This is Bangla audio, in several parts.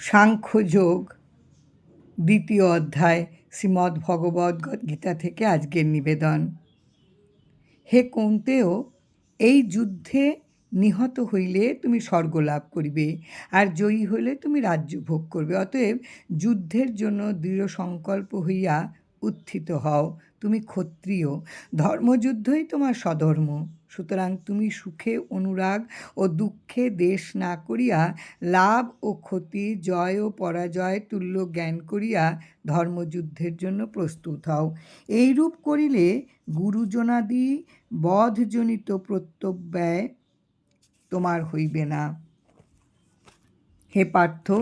সাংখ্যযোগ দ্বিতীয় অধ্যায় শ্রীমদ্ ভগবদ্ গীতা থেকে আজকের নিবেদন। হে কৌন্তেয়, এই যুদ্ধে নিহত হইলে তুমি স্বর্গ লাভ করিবে, আর জয়ী হইলে তুমি রাজ্য ভোগ করবে। অতএব যুদ্ধের জন্য দৃঢ় সংকল্প হইয়া উত্থিত হও, তুমি ক্ষত্রিয়। ধর্মযুদ্ধই তোমার স্বধর্ম। সুতরাং তুমি সুখে অনুরাগ ও দুঃখে দেশ না করিয়া লাভ ও ক্ষতি, জয় ও পরাজয়, তুল্য জ্ঞান করিয়া ধর্মযুদ্ধের জন্য প্রস্তুত হও। এইরূপ করিলে গুরুজনাদি বধজনিত প্রত্যব্যয় তোমার হইবে না। হে পার্থ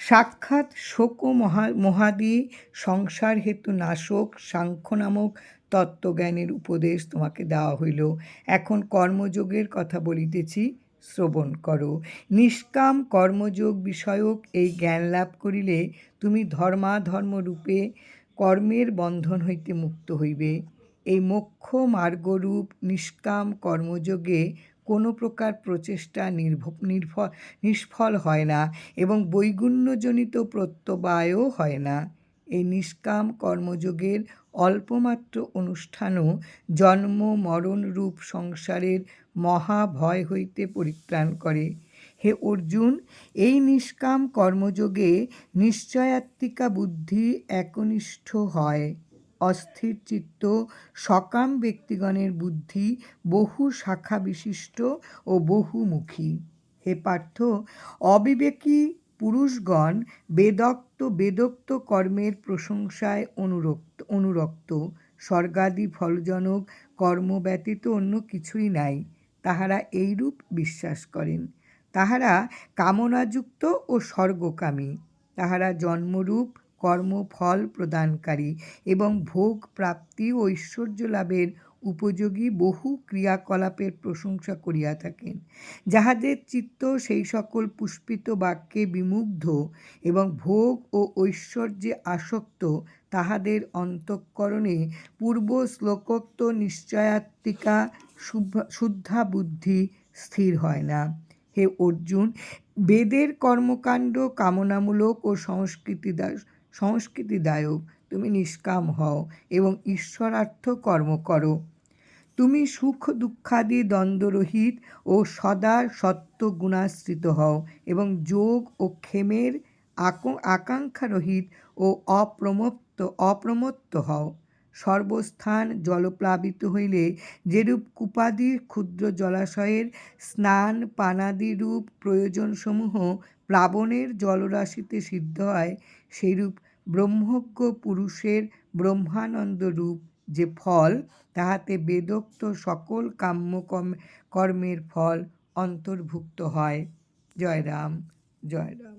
সাক্ষাৎ শোক মহা, মহাদি, সংসার হেতু নাশক, সাংখ্য নামক তত্ত্বজ্ঞানের উপদেশ তোমাকে দেওয়া হইল। এখন কর্মযোগের কথা বলিতেছি, শ্রবণ করো। নিষ্কাম কর্মযোগ বিষয়ক এই জ্ঞান লাভ করিলে তুমি ধর্মাধর্ম রূপে কর্মের বন্ধন হইতে মুক্ত হইবে। এই মোক্ষ মার্গরূপ নিষ্কাম কর্মযোগে কোনো প্রকার প্রচেষ্টা নির্ভ নির্ভর, নিষ্ফল হয় না এবং বৈগুণ্যজনিত প্রত্যবায়ও হয় না। এই নিষ্কাম কর্মযোগের অল্পমাত্র অনুষ্ঠানও জন্ম, মরণ রূপ সংসারের মহা ভয় হইতে পরিত্রাণ করে। হে অর্জুন, এই নিষ্কাম কর্মযোগে নিশ্চয়াত্মিকা বুদ্ধি একনিষ্ঠ হয়। অস্থির চিত্ত সকাম ব্যক্তিগণের বুদ্ধি, বহু শাখা বিশিষ্ট ও বহুমুখী। হে পার্থ, অবিবেকী পুরুষগণ বেদক্ত বেদোক্ত কর্মের প্রশংসায় অনুরক্ত অনুরক্ত। স্বর্গাদি ফলজনক, কর্ম ব্যতীত অন্য কিছুই নাই। তাহারা এইরূপ বিশ্বাস করেন। তাহারা কামনাযুক্ত ও স্বর্গকামী। তাহারা জন্মরূপ কর্মফল প্রদানকারী এবং ভোগ প্রাপ্তি ও ঐশ্বর্য লাভের উপযোগী বহু ক্রিয়াকলাপের প্রশংসা করিয়া থাকেন। যাহাদের চিত্ত সেই সকল পুষ্পিত বাক্যে বিমুগ্ধ এবং ভোগ ও ঐশ্বর্যে আসক্ত, তাহাদের অন্তঃকরণে পূর্ব শ্লোকোক্ত নিশ্চয়াত্মিকা শুদ্ধা বুদ্ধি স্থির হয় না। হে অর্জুন, বেদের কর্মকাণ্ড কামনামূলক ও সংস্কৃতি সংস্কৃতিদায়ক, তুমি নিষ্কাম হও এবং ঈশ্বরার্থ কর্ম করো। তুমি সুখ দুঃখাদি দ্বন্দ্বরহিত ও সদা সত্য গুণাশ্রিত হও এবং যোগ ও ক্ষেমের আকাঙ্ক্ষারহিত ও অপ্রমত্ত অপ্রমত্ত হও। সর্বস্থান জলপ্লাবিত হইলে যেরূপ কূপাদির ক্ষুদ্র জলাশয়ের স্নান পানাদিরূপ প্রয়োজনসমূহ প্লাবনের জলরাশিতে সিদ্ধ হয়, সেইরূপ ব্রহ্মজ্ঞ পুরুষের ব্রহ্মানন্দ রূপ যে ফল, তাহাতে বেদোক্ত সকল কাম্য কর্মের ফল অন্তর্ভুক্ত হয়। জয় রাম জয় রাম